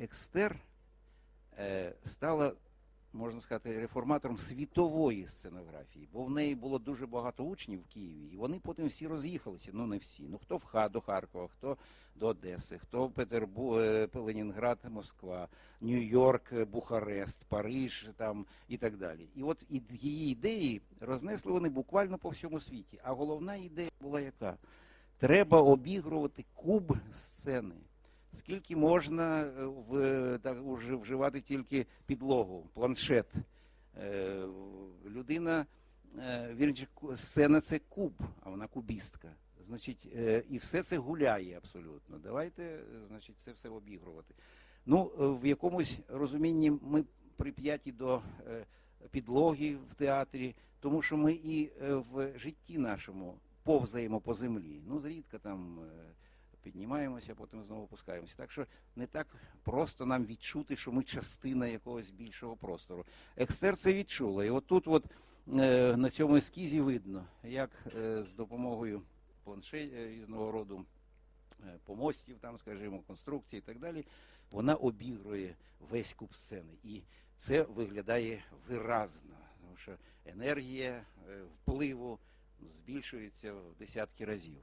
Екстер е, стала, можна сказати, реформатором світової сценографії, бо в неї було дуже багато учнів в Києві, і вони потім всі роз'їхалися. Ну не всі. Ну хто в Ха до Харкова, хто до Одеси, хто в Петербург, Ленінград, Москва, Нью-Йорк, е, Бухарест, Париж там і так далі. І от її ідеї рознесли вони буквально по всьому світі. А головна ідея була яка? Треба обігрувати куб сцени. Скільки можна е, в, так, вживати тільки підлогу, планшет. Е, людина, е, вірніше, сцена це куб, а вона кубістка. Значить, е, і все це гуляє абсолютно. Давайте, значить, це все обігрувати. Ну, е, в якомусь розумінні ми прип'яті до е, підлоги в театрі, тому що ми і е, в житті нашому повзаємо по землі. Ну, зрідка там е, піднімаємося, потім знову опускаємося. Так що не так просто нам відчути, що ми частина якогось більшого простору. Екстер це відчула. І отут, от, е, на цьому ескізі видно, як е, з допомогою планшет е, різного роду е, помостів, там, скажімо, конструкцій і так далі, вона обігрує весь куб сцени. І це виглядає виразно, тому що енергія е, впливу збільшується в десятки разів.